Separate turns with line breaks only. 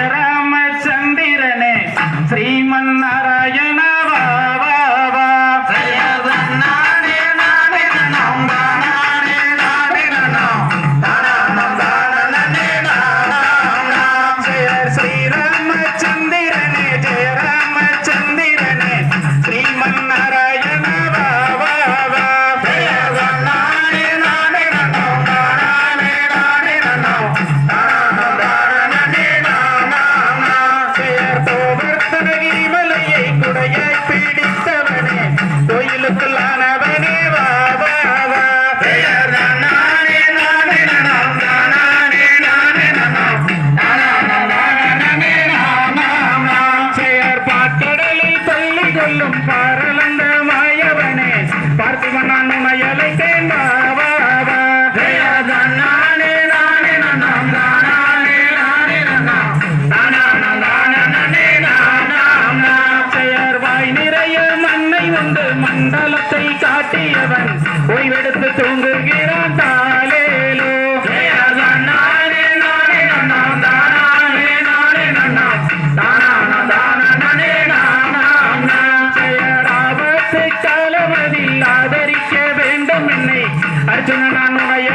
Yeah. சொல்லானவனே வா வா வா. பாட்டடலை பள்ளி கொள்ளும் பா ஓய்வெடுத்து தூங்குகிறான் தாலேலோ ஆபத்தை தளவதில் ஆதரிக்க வேண்டும் என்னை. அர்ஜுனன் நான் உனைய